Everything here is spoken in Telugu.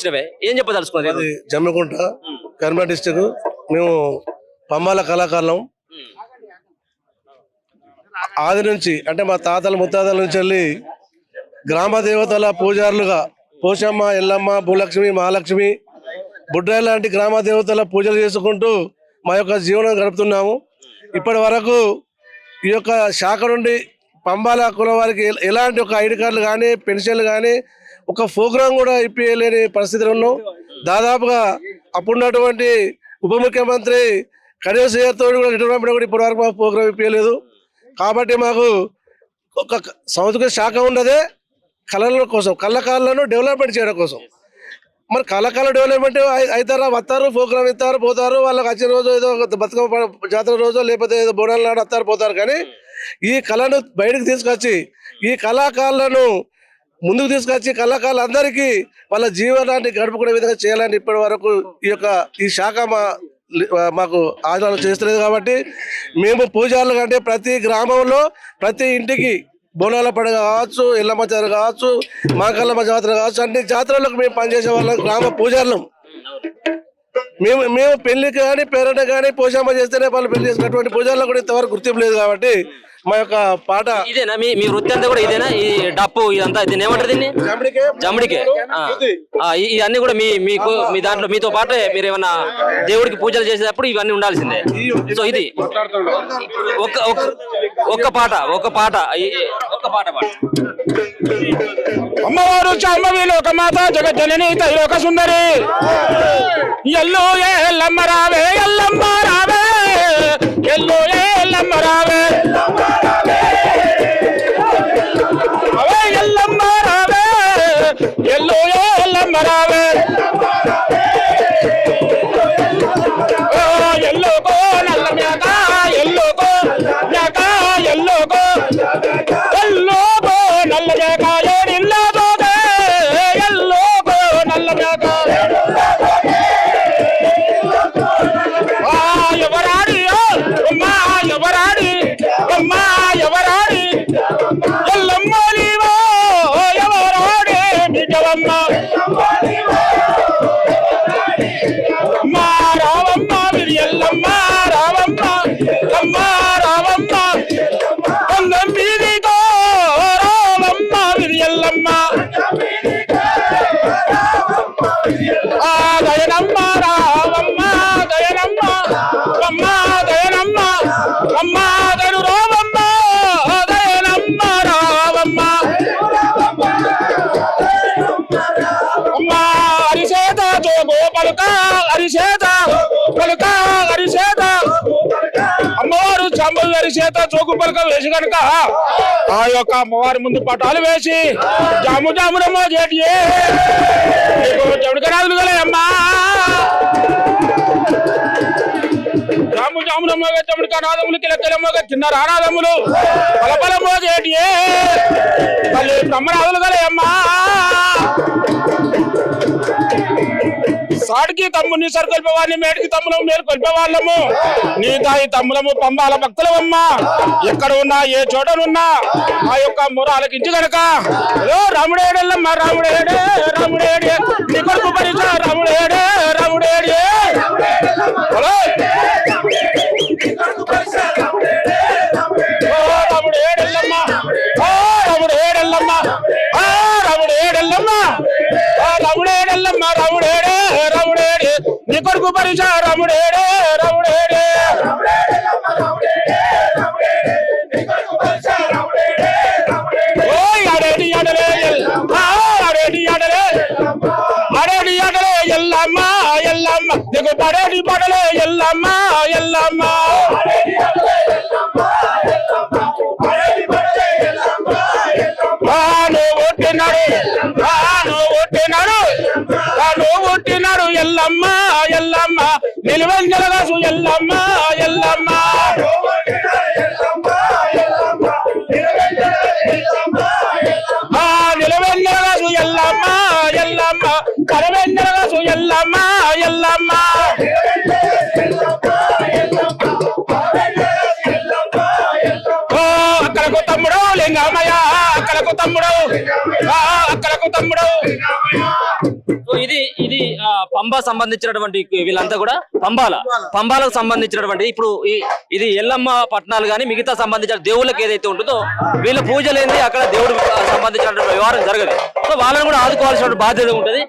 వచ్చినవే? ఏం చెప్పదలుచుకున్నది అది జమ్మికుంట కరీంనగర్ డిస్టిక్. మేము పంబాల కళాకారులం. ఆది నుంచి అంటే మా తాతల ముత్తాతల నుంచి వెళ్ళి గ్రామ దేవతల పూజారులుగా పోషమ్మ ఎల్లమ్మ భూలక్ష్మి మహాలక్ష్మి బుడ్రాయి లాంటి గ్రామ దేవతల పూజలు చేసుకుంటూ మా యొక్క జీవనం గడుపుతున్నాము. ఇప్పటి వరకు ఈ యొక్క శాఖ నుండి పంబాల కుల వారికి ఎలాంటి ఒక ఐడి కార్డులు కానీ పెన్షన్లు కానీ ఒక ప్రోగ్రాం కూడా ఇప్పించలేని పరిస్థితిలో ఉన్నాం. దాదాపుగా అప్పుడున్నటువంటి ఉప ముఖ్యమంత్రి కనీస తోడు కూడా రిటైర్మెంట్ కూడా ఇప్పటివరకు మాకు ప్రోగ్రాం ఇప్పించలేదు కాబట్టి మాకు ఒక క- సంస్కృతి శాఖ ఉండదే కళల కోసం కళాకారులను డెవలప్మెంట్ చేయడం కోసం. మరి కళాకాల డెవలప్మెంట్ అవుతారా వస్తారు ప్రోగ్రామ్ ఇస్తారు పోతారు వాళ్ళకి వచ్చిన రోజు ఏదో బతుకమ్మ జాతర రోజు లేకపోతే ఏదో బోనాలు నాడు వస్తారు పోతారు. కానీ ఈ కళను బయటకు తీసుకొచ్చి ఈ కళాకారులను ముందుకు తీసుకొచ్చి కళాకారులందరికీ వాళ్ళ జీవనాన్ని గడుపుకునే విధంగా చేయాలని ఇప్పటి వరకు ఈ యొక్క ఈ శాఖ మా మాకు ఆదరణ చేస్తలేదు కాబట్టి మేము పూజారులు కంటే ప్రతి గ్రామంలో ప్రతి ఇంటికి బోనాల పండుగ కావచ్చు ఎల్లమ్మ జాతర కావచ్చు మాకల్లమ్మ జాతర కావచ్చు అన్ని జాతరలకు మేము పనిచేసే వాళ్ళం గ్రామ పూజారులం. మేము మేము పెళ్ళికి కానీ పేరెంట్ కానీ పోషమ్మ చేస్తేనే వాళ్ళు పెళ్ళి చేసినటువంటి పూజారులకు కూడా ఇంతవరకు గుర్తింపు లేదు కాబట్టి మా యొక్క పాట ఇదేనా? మీ మీ వృత్తి అంతా కూడా ఇదేనా? ఈ డప్పు ఇదంతా దీన్ని ఏమంటారు దీన్ని? జమిడికే, ఇవన్నీ కూడా మీ మీకు మీ దాంట్లో మీతో పాటే మీరు ఏమన్నా దేవుడికి పూజలు చేసేటప్పుడు ఇవన్నీ ఉండాల్సిందే. సో ఇది ఒక్క ఒక్క- ఒక్క పాట ఒక్క పాట. ఒక్క పాట పాట అమ్మవారు చాంబవి లోకమాత జగజ్జనని తైలోక సుందరి. ఎల్లు ఎల్లమ్మ రావే ఎల్లమ్మ రావే ఎల్లు ఎల్లమ్మ రావే. జోగో అరిచేత అరిసేత అరిచేత అమ్మవారు చంబలు అరిచేత చోకు పలకలు వేసి కనుక ఆ యొక్క అమ్మవారి ముందు పటాలు వేసి జాము జామునమ్మో చేటి జముడికరాజులు గలే అమ్మా. జాము జామునమ్మో జముడిక నాదములు కిలకిలమ్మగా చిన్న రానాదములు బలబలమో చేటి మళ్ళీ బ్రహ్మరాదులు గలే అమ్మా తమ్ముని తమ్ముని సరికొల్పేవాడిని మేడికి తమ్ములం మేలు కొల్పేవాళ్ళము. నీ తాయి తమ్ములము పంబాల భక్తులమమ్మ ఎక్కడ ఉన్నా ఏ చోటనున్నా ఆ యొక్క మురాలకించి గనక. ఓ రాముడేడల్లమ్మ రాముడేడే రాముడేడే నీ కొడుకు పరిచ రాముడేడే రాముడేడే హలో. ఓ రాముడేడల్లమ్మ రాముడేడల్లమ్మ రాముడేడల్లమ్మ రాముడేడే రముడేడల్లమ్మ కొడుకు పరిచ రముడేడే రముడేడే ఓయ్ ఎల్లమ్మ నీకు పడలే ఎల్లమ్మ ఎల్లమ్మ. నువ్వు పుట్టినాడు. నువ్వు పుట్టినాడు ఎల్లమ్మా. ఎల్లమ్మ నిలువెంజలగాసు ఎల్లమ్మ ఎల్లమ్మ. ఆ, ఎల్లమ్మ ఎల్లమ్మ. కరవెంజలగాసు ఎల్లమ్మ ఎల్లమ్మ. తమ్ముడు లింగమయ్య అక్కలకు తమ్ముడు. అక్కలకు తమ్ముడు. సో ఇది ఇది పంబా సంబంధించినటువంటి వీళ్ళంతా కూడా పంబాల. పంబాలకు సంబంధించినటువంటి ఇప్పుడు ఇది ఎల్లమ్మ పట్టణాలు కానీ మిగతా సంబంధించిన దేవుళ్ళకి ఏదైతే ఉంటుందో వీళ్ళ పూజలు ఏంది అక్కడ దేవుడికి సంబంధించినటువంటి వ్యవహారం జరగదు. సో వాళ్ళని కూడా ఆదుకోవాల్సిన బాధ్యత ఉంటుంది.